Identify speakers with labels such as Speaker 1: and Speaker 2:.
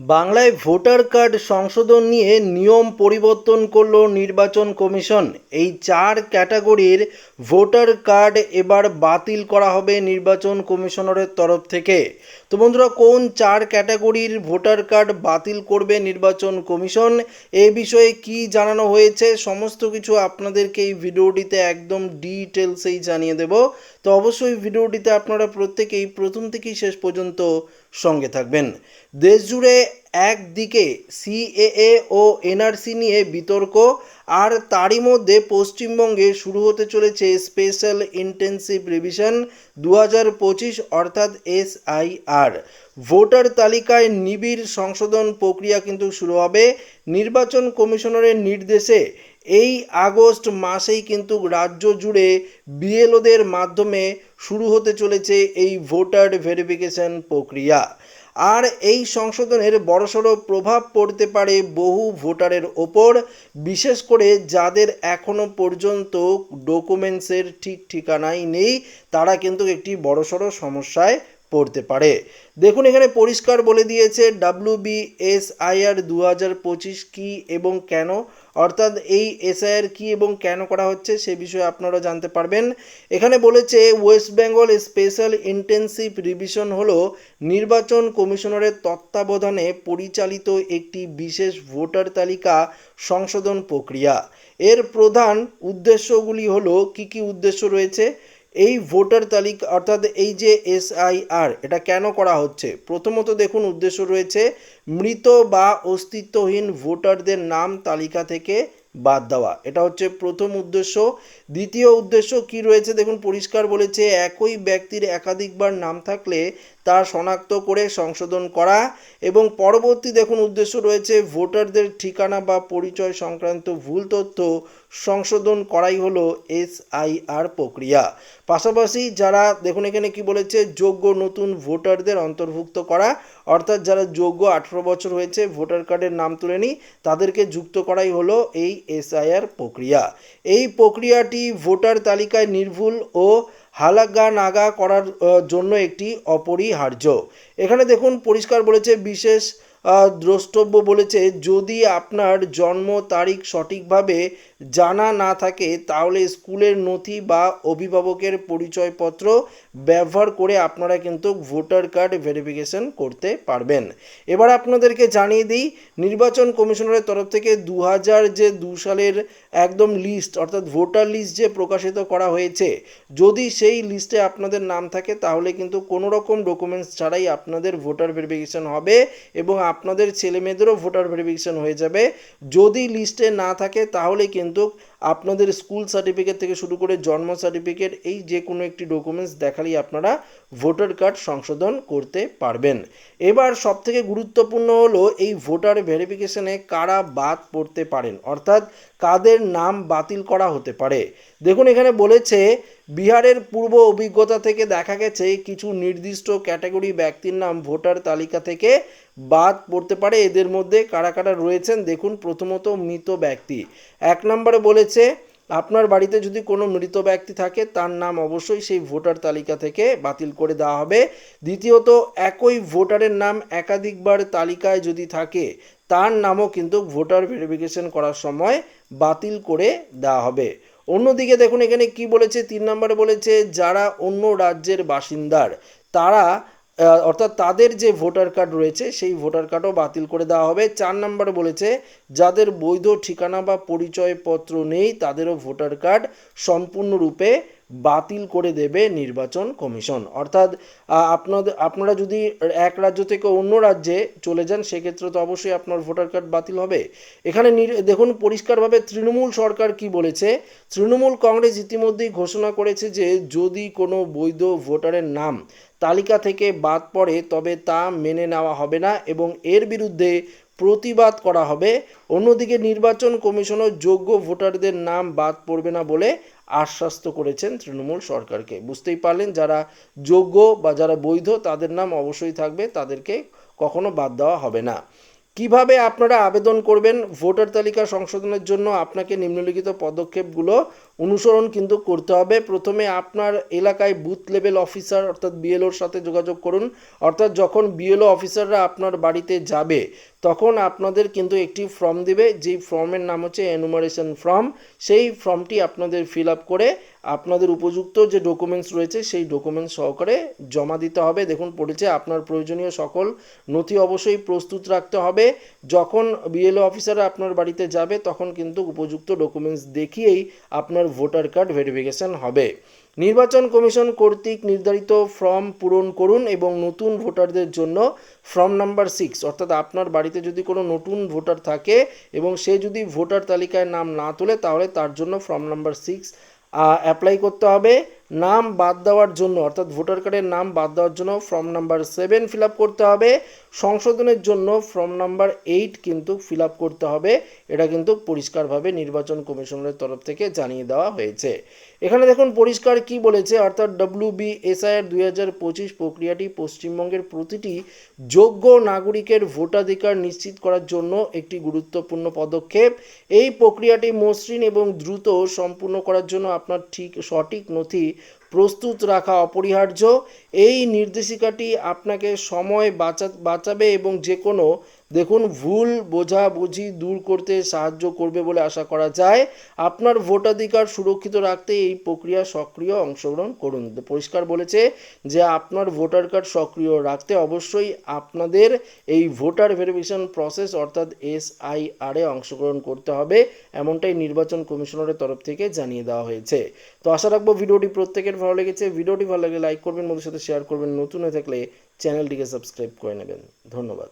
Speaker 1: বাংলায় voter card সংশোধন নিয়ে নিয়ম পরিবর্তন করল নির্বাচন কমিশন। এই চার ক্যাটাগরির ভোটার কার্ড এবার বাতিল করা হবে নির্বাচন কমিশনারের তরফ থেকে। তো বন্ধুরা, কোন চার ক্যাটাগরির ভোটার কার্ড বাতিল করবে নির্বাচন কমিশন? এ বিষয়ে কি জানানো হয়েছে? সমস্ত কিছু আপনাদেরকে এই ভিডিওটিতে একদম ডিটেলসেই জানিয়ে দেব। তো অবশ্যই ভিডিওটিতে আপনারা প্রত্যেকেই প্রথম থেকেই শেষ পর্যন্ত সঙ্গে থাকবেন। দেশ জুড়ে একদিকে সিএএ ও এনআরসি নিয়ে বিতর্ক, আর তারই মধ্যে পশ্চিমবঙ্গে শুরু হতে চলেছে স্পেশাল ইন্টেন্সিভ রিভিশন দু হাজার পঁচিশ, অর্থাৎ এসআইআর। ভোটার তালিকায় নিবিড় সংশোধন প্রক্রিয়া কিন্তু শুরু হবে। নির্বাচন কমিশনারের নির্দেশে এই আগস্ট মাসেই কিন্তু রাজ্য জুড়ে বিএলওদের মাধ্যমে শুরু হতে চলেছে এই ভোটার ভেরিফিকেশন প্রক্রিয়া। আর এই সংশোধনের বড়সড় প্রভাব পড়তে পারে বহু ভোটারের ওপর, বিশেষ করে যাদের এখনও পর্যন্ত ডকুমেন্টসের ঠিক ঠিকানাই নেই, তারা কিন্তু একটি বড়সড় সমস্যায় পড়তে পারে। দেখুন, এখানে পরিষ্কার বলে দিয়েছে ডাব্লিউ বি এস আইআর দু হাজার পঁচিশ কী এবং কেন? অর্থাৎ এই এসআইআর কী এবং কেন করা হচ্ছে সে বিষয়ে আপনারা জানতে পারবেন। এখানে বলেছে West Bengal special intensive revision হলো নির্বাচন কমিশনারের তত্ত্বাবধানে পরিচালিত একটি বিশেষ ভোটার তালিকা সংশোধন প্রক্রিয়া। এর প্রধান উদ্দেশ্যগুলি হলো, কি কি উদ্দেশ্য রয়েছে? এই ভোটার তালিকা অর্থাৎ এই যে এসআইআর, এটা কেন করা হচ্ছে? প্রথমত দেখুন, উদ্দেশ্য রয়েছে মৃত বা অস্তিত্বহীন ভোটারদের নাম তালিকা থেকে বাদ দেওয়া। এটা হচ্ছে প্রথম উদ্দেশ্য। দ্বিতীয় উদ্দেশ্য কি রয়েছে? দেখুন, পরিষ্কার বলেছে, একই ব্যক্তির একাধিকবার নাম থাকলে তা শনাক্ত করে সংশোধন করা এবং পরবর্তী, দেখুন, উদ্দেশ্য রয়েছে ভোটারদের ঠিকানা বা পরিচয় সংক্রান্ত ভুল তথ্য সংশোধন করাই হলো এসআইআর প্রক্রিয়া। পাশাপাশি যারা, দেখুন এখানে কি বলেছে, যোগ্য নতুন ভোটারদের অন্তর্ভুক্ত করা, অর্থাৎ যারা যোগ্য আঠেরো বছর হয়েছে, ভোটার কার্ডের নাম তুলে নি তাদেরকে যুক্ত করাই হলো এই এসআইআর প্রক্রিয়া। এই প্রক্রিয়াটি ভোটার তালিকায় নির্ভুল ও হালাগা নাগা করার জন্য একটি অপরিহার্য। এখানে দেখুন, পরিষ্কার বলেছে, বিশেষ দ্রষ্টব্য বলেছে, যদি আপনার জন্ম তারিখ সঠিকভাবে জানা না থাকে, তাহলে স্কুলের নথি বা অভিভাবকের পরিচয়পত্র ব্যবহার করে আপনারা কিন্তু ভোটার কার্ড ভেরিফিকেশন করতে পারবেন। এবার আপনাদেরকে জানিয়ে দিই, নির্বাচন কমিশনারের তরফ থেকে দু হাজার যে দু সালের একদম লিস্ট অর্থাৎ ভোটার লিস্ট যে প্রকাশিত করা হয়েছে, যদি সেই লিস্টে আপনাদের নাম থাকে, তাহলে কিন্তু কোনো রকম ডকুমেন্টস ছাড়াই আপনাদের ভোটার ভেরিফিকেশন হবে এবং আপনাদের ছেলে মেয়েদেরও ভোটার ভেরিফিকেশন হয়ে যাবে। যদি লিস্টে না থাকে, তাহলে কিন্তু আপনাদের স্কুল সার্টিফিকেট থেকে শুরু করে জন্ম সার্টিফিকেট, এই যে কোনো একটি ডকুমেন্টস দেখালেই আপনারা ভোটার কার্ড সংশোধন করতে পারবেন। এবার সবথেকে গুরুত্বপূর্ণ হলো এই ভোটার ভেরিফিকেশনে কারা বাদ পড়তে পারেন, অর্থাৎ কাদের নাম বাতিল করা হতে পারে। দেখুন, এখানে বলেছে বিহারের পূর্ব অভিজ্ঞতা থেকে দেখা গেছে, কিছু নির্দিষ্ট ক্যাটাগরি ব্যক্তির নাম ভোটার তালিকা থেকে বাদ পড়তে পারে। এদের মধ্যে কারা কারা রয়েছেন দেখুন। প্রথমত মৃত ব্যক্তি। এক নম্বরে বলেছে, আপনার বাড়িতে যদি কোনো মৃত ব্যক্তি থাকে, তার নাম অবশ্যই সেই ভোটার তালিকা থেকে বাতিল করে দেওয়া হবে। দ্বিতীয়ত, একই ভোটারের নাম একাধিকবার তালিকায় যদি থাকে, তার নামও কিন্তু ভোটার ভেরিফিকেশন করার সময় বাতিল করে দেওয়া হবে। অন্যদিকে দেখুন, এখানে কি বলেছে? তিন নম্বরে বলেছে, যারা অন্য রাজ্যের বাসিন্দার, তারা অর্থাৎ তাদের যে ভোটার কার্ড রয়েছে, সেই ভোটার কার্ডও বাতিল করে দেওয়া হবে। চার নম্বরে বলেছে, যাদের বৈধ ঠিকানা বা পরিচয়পত্র নেই, তাদেরও ভোটার কার্ড সম্পূর্ণরূপে বাতিল করে দেবে নির্বাচন কমিশন। অর্থাৎ আপনাদের আপনারা যদি এক রাজ্য থেকে অন্য রাজ্যে চলে যান, সেক্ষেত্রে তো অবশ্যই আপনার ভোটার কার্ড বাতিল হবে। এখানে দেখুন, পরিষ্কারভাবে তৃণমূল সরকার কি বলেছে? তৃণমূল কংগ্রেস ইতিমধ্যেই ঘোষণা করেছে যে, যদি কোনো বৈধ ভোটারের নাম তালিকা থেকে বাদ পড়ে, তবে তা মেনে নেওয়া হবে না এবং এর বিরুদ্ধে প্রতিবাদ করা হবে। অন্যদিকে নির্বাচন কমিশনও যোগ্য ভোটারদের নাম বাদ পড়বে না বলে আশ্বস্ত করেছেন তৃণমূল সরকারকে। বুঝতেই পারলেন, যারা যোগ্য বা যারা বৈধ, তাদের নাম অবশ্যই থাকবে, তাদেরকে কখনো বাদ দেওয়া হবে না। কীভাবে আপনারা আবেদন করবেন? ভোটার তালিকা সংশোধনের জন্য আপনাকে নিম্নলিখিত পদক্ষেপগুলো অনুসরণ কিন্তু করতে হবে। প্রথমে আপনার এলাকায় বুথ লেভেল অফিসার, অর্থাৎ বিএলওর সাথে যোগাযোগ করুন। অর্থাৎ যখন বিএলও অফিসাররা আপনার বাড়িতে যাবে তখন আপনাদের কিন্তু একটি ফর্ম দিবে, যেই ফর্মের নাম হচ্ছে এনুমারেশন ফর্ম সেই ফর্মটি আপনাদের ফিল আপ করে আপনাদের উপযুক্ত যে ডকুমেন্টস রয়েছে, সেই ডকুমেন্টস সহকারে জমা দিতে হবে। দেখুন, পড়েছে আপনার প্রয়োজনীয় সকল নথি অবশ্যই প্রস্তুত রাখতে হবে। যখন বিএলও অফিসাররা আপনার বাড়িতে যাবে, তখন কিন্তু উপযুক্ত ডকুমেন্টস দেখিয়েই আপনার ভোটার কার্ড ভেরিফিকেশন হবে। নির্বাচন কমিশন কর্তৃক নির্ধারিত ফর্ম পূরণ করুন এবং নতুন ভোটারদের জন্য ফর্ম নাম্বার সিক্স, অর্থাৎ আপনার বাড়িতে যদি কোনো নতুন ভোটার থাকে এবং সে যদি ভোটার তালিকায় নাম না তোলে, তাহলে তার জন্য ফর্ম নাম্বার সিক্স অ্যাপ্লাই করতে হবে। নাম বাদ দেওয়ার জন্য, অর্থাৎ ভোটার কার্ডের নাম বাদ দেওয়ার জন্য ফর্ম নাম্বার সেভেন ফিল করতে হবে। সংশোধনের জন্য ফর্ম নাম্বার এইট কিন্তু ফিল করতে হবে। এটা কিন্তু পরিষ্কারভাবে নির্বাচন কমিশনের তরফ থেকে জানিয়ে দেওয়া হয়েছে। এখানে দেখুন, পরিষ্কার কি বলেছে? অর্থাৎ ডব্লিউ বি এসআইআর দুই হাজার পঁচিশ প্রক্রিয়াটি পশ্চিমবঙ্গের প্রতিটি যোগ্য নাগরিকের ভোটাধিকার নিশ্চিত করার জন্য একটি গুরুত্বপূর্ণ পদক্ষেপ। এই প্রক্রিয়াটি মসৃণ এবং দ্রুত সম্পূর্ণ করার জন্য আপনার ঠিক সঠিক নথি প্রস্তুত রাখা অপরিহার্য। এই নির্দেশিকাটি আপনাকে সময় বাঁচা বাঁচাবে এবং যে কোনো দেখুন, ভুল বোঝাবুঝি দূর করতে সাহায্য করবে বলে আশা করা যায়। আপনার ভোটাধিকার সুরক্ষিত রাখতে এই প্রক্রিয়া সক্রিয় অংশগ্রহণ করুন। পরিষ্কার বলেছে যে, আপনার ভোটার কার্ড সক্রিয় রাখতে অবশ্যই আপনাদের এই ভোটার ভেরিফিকেশন প্রসেস অর্থাৎ এসআইআর এ অংশগ্রহণ করতে হবে, এমনটাই নির্বাচন কমিশনারের তরফ থেকে জানিয়ে দেওয়া হয়েছে। তো আশা রাখব ভিডিওটি প্রত্যেকের ভালো লেগেছে। ভিডিওটি ভালো লাগলে লাইক করবেন বন্ধুর সাথে শেয়ার করবেন। নতুন হয়ে থাকলে চ্যানেলটিকে সাবস্ক্রাইব করে নেবেন। ধন্যবাদ।